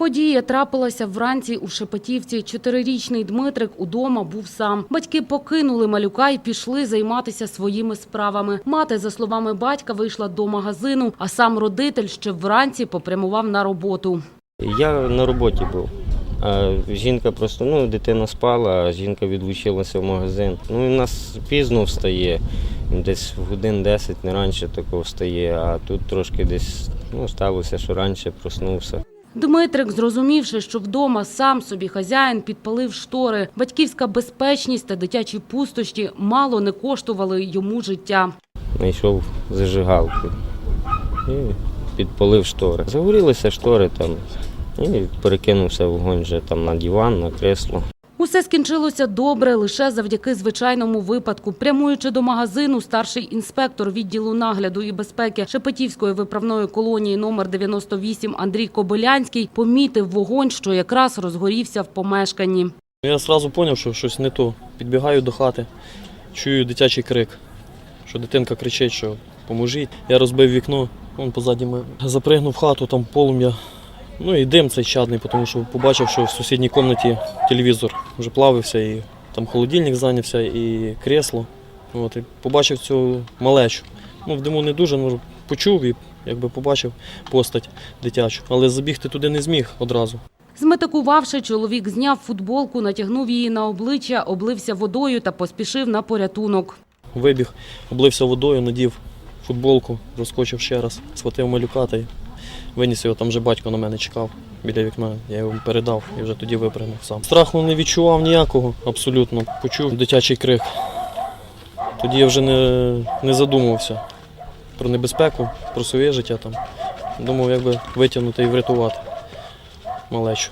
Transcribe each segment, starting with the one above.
Подія трапилася вранці у Шепетівці. Чотирирічний Дмитрик удома був сам. Батьки покинули малюка і пішли займатися своїми справами. Мати, за словами батька, вийшла до магазину, а сам родитель ще вранці попрямував на роботу. Я на роботі був. А жінка просто, ну, дитина спала, а жінка відлучилася в магазин. Ну, у нас пізно встає, десь в годин 10, не раніше такого встає, а тут трошки десь ну, сталося, що раніше проснувся. Дмитрик, зрозумівши, що вдома сам собі хазяїн, підпалив штори. Батьківська безпечність та дитячі пустощі мало не коштували йому життя. Найшов зажигалку і підпалив штори. Загорілися штори там і перекинувся вогонь вже там на диван, на кресло. Усе скінчилося добре лише завдяки звичайному випадку. Прямуючи до магазину, старший інспектор відділу нагляду і безпеки Шепетівської виправної колонії номер 98 Андрій Кобилянський помітив вогонь, що якраз розгорівся в помешканні. Я одразу зрозумів, що щось не то. Підбігаю до хати, чую дитячий крик, що дитинка кричить, що поможіть. Я розбив вікно, вон позаді мене. Запригнув в хату, там полум'я. Ну і дим цей чадний, тому що побачив, що в сусідній кімнаті телевізор вже плавився, і там холодильник зайнявся, і кресло. От, і побачив цю малечу. Ну, в диму не дуже, ну, почув і якби побачив постать дитячу, але забігти туди не зміг одразу. Зметикувавши, чоловік зняв футболку, натягнув її на обличчя, облився водою та поспішив на порятунок. Вибіг, облився водою, надів футболку, розкочив ще раз, схватив малюка та й виніс його. Там вже батько на мене чекав біля вікна. Я його передав і вже тоді випрямив сам. Страху не відчував ніякого, абсолютно. Почув дитячий крик. Тоді я вже не, не задумувався про небезпеку, про своє життя там. Думав, як би витягнути і врятувати малечу.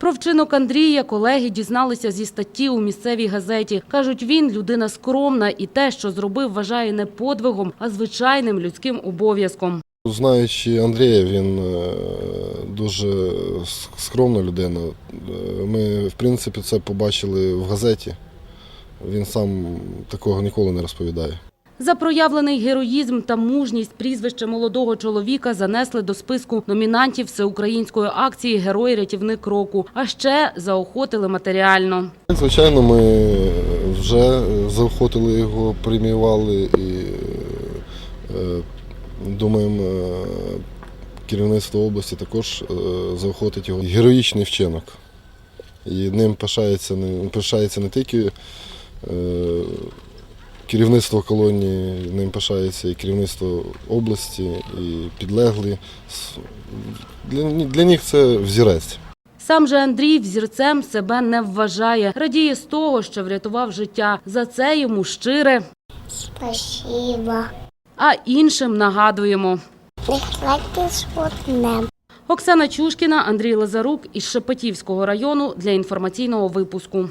Про вчинок Андрія колеги дізналися зі статті у місцевій газеті. Кажуть, він людина скромна і те, що зробив, вважає не подвигом, а звичайним людським обов'язком. Знаючи Андрія, він е, дуже скромна людина. Е, Ми, в принципі, це побачили в газеті. Він сам такого ніколи не розповідає. За проявлений героїзм та мужність прізвище молодого чоловіка занесли до списку номінантів всеукраїнської акції Герой рятівник року. А ще заохотили матеріально. Звичайно, ми вже заохотили його, преміювали і е, думаємо, е, керівництво області також е, заохотить його. Героїчний вчинок. І ним пишається не, пишається не тільки е, керівництво колонії, ним пишається і керівництво області, і підлеглі. Для, для них це взірець. Сам же Андрій взірцем себе не вважає. Радіє з того, що врятував життя. За це йому щире, Спасибо. а іншим нагадуємо. Оксана Чушкіна, Андрій Лазарук із Шепетівського району для інформаційного випуску.